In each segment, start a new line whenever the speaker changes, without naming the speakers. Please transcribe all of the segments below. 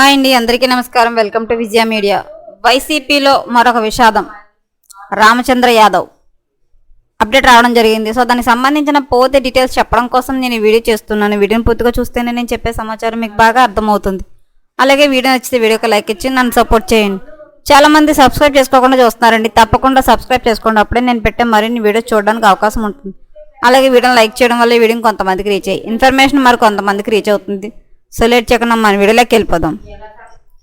Hi అండి అందరికీ నమస్కారం. Welcome to Vijaya media. వైసీపీలో మరొక విషాదం. రామచంద్ర యాదవ్. అప్డేట్ రావడం జరిగింది. సో దానికి సంబంధించిన పోతే డీటెయిల్స్ చెప్పడం కోసం నేను వీడియో చేస్తున్నాను. వీడియోని పూర్తిగా చూస్తేనే నేను చెప్పే సమాచారం మీకు బాగా అర్థమవుతుంది. అలాగే వీడియో నచ్చితే వీడియోకి లైక్ ఇచ్చి నన్ను సపోర్ట్ చేయండి. చాలా మంది సబ్స్క్రైబ్ చేసుకోకుండా చూస్తున్నారండి. తప్పకుండా సబ్స్క్రైబ్ చేసుకోండి. అప్పుడే నేను పెట్టే మరిన్ని వీడియోస్ చూడడానికి అవకాశం ఉంటుంది. అలాగే వీడియోని లైక్ చేయడం వల్ల వీడియోని కొంతమందికి రీచ్ అయ్యి ఇన్ఫర్మేషన్ మరి కొంతమందికి రీచ్ అవుతుంది. సో లేట్ చేయకుండా మన వీడియోలోకి వెళ్ళిపోదాం.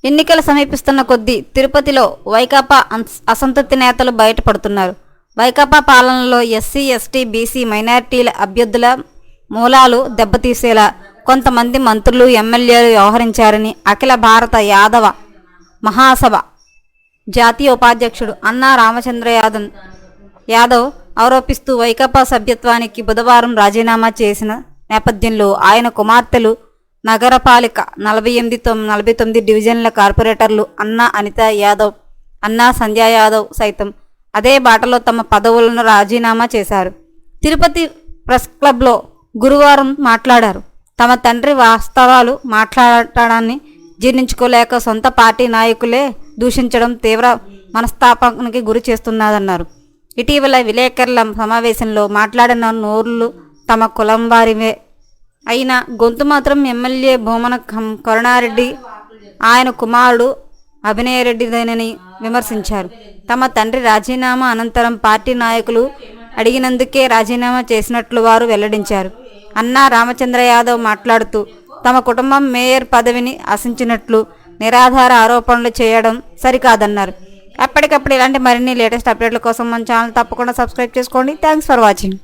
ఎన్నికలు సమీపిస్తున్న కొద్దీ తిరుపతిలో వైకాపా అసంతృప్తి నేతలు బయటపడుతున్నారు. వైకాపా పాలనలో ఎస్సీ ఎస్టీ బీసీ మైనారిటీల అభ్యర్థుల మూలాలు దెబ్బతీసేలా కొంతమంది మంత్రులు ఎమ్మెల్యేలు వ్యవహరించారని అఖిల భారత యాదవ మహాసభ జాతీయ ఉపాధ్యక్షుడు అన్నా రామచంద్ర యాదవ్ యాదవ్ ఆరోపిస్తూ వైకాపా సభ్యత్వానికి బుధవారం రాజీనామా చేసిన నేపథ్యంలో ఆయన కుమార్తెలు నగరపాలిక నలభై ఎనిమిది తొమ్ నలభై తొమ్మిది డివిజన్ల కార్పొరేటర్లు అన్నా అనిత యాదవ్ అన్నా సంధ్యా యాదవ్ సైతం అదే బాటలో తమ పదవులను రాజీనామా చేశారు. తిరుపతి ప్రెస్ క్లబ్లో గురువారం మాట్లాడారు. తమ తండ్రి వాస్తవాలు మాట్లాడటాన్ని జీర్ణించుకోలేక సొంత పార్టీ నాయకులే దూషించడం తీవ్ర మనస్తాపానికి గురి చేస్తున్నదన్నారు ఇటీవల విలేకరుల సమావేశంలో మాట్లాడిన నోర్లు తమ కులం వారివే అయినా గొంతు మాత్రం ఎమ్మెల్యే భూమన కరుణారెడ్డి ఆయన కుమారుడు అభినయరెడ్డిదేనని విమర్శించారు. తమ తండ్రి రాజీనామా అనంతరం పార్టీ నాయకులు అడిగినందుకే రాజీనామా చేసినట్లు వారు వెల్లడించారు. అన్నా రామచంద్ర యాదవ్ మాట్లాడుతూ తమ కుటుంబం మేయర్ పదవిని ఆశించినట్లు నిరాధార ఆరోపణలు చేయడం సరికాదన్నారు. ఎప్పటికప్పుడు ఇలాంటి మరిన్ని లేటెస్ట్ అప్డేట్ల కోసం మన ఛానల్ తప్పకుండా సబ్స్క్రైబ్ చేసుకోండి. Thanks for watching.